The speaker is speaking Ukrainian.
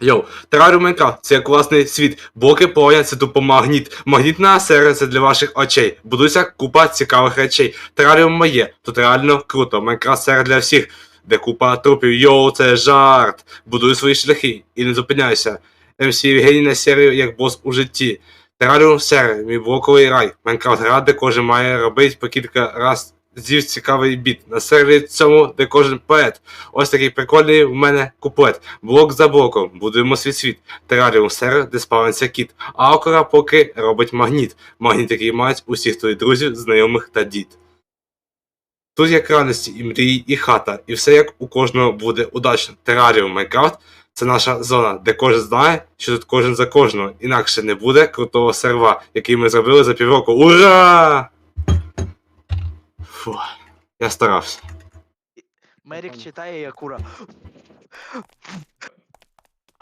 Йоу, Терраріум Майнкрафт це класний світ. Блоки полоня це тупо магніт. Магнітна серія це для ваших очей. Будується купа цікавих речей. Терраріум моє, тут реально круто. Майнкрафт серія для всіх, де купа трупів. Йоу, це жарт. Будую свої шляхи і не зупиняйся. МС Євгеній на серію як бос у житті. Терраріум серія, мій блоковий рай. Майнкрафт гра, де кожен має робити по кілька раз. Зів цікавий біт. На сервері цьому, де кожен поет. Ось такий прикольний в мене куплет. Блок за блоком, будуємо свій світ. Тераріум сервер, де спавниться кіт. А окора поки робить магніт. Магніт, який мають усіх твоїх друзів, знайомих та дід. Тут є крайності, і мрії, і хата, і все як у кожного буде удачно. Тераріум Майнкрафт це наша зона, де кожен знає, що тут кожен за кожного. Інакше не буде крутого серва, який ми зробили за півроку. Ура! Фу, я старався. Мерік читає як ура.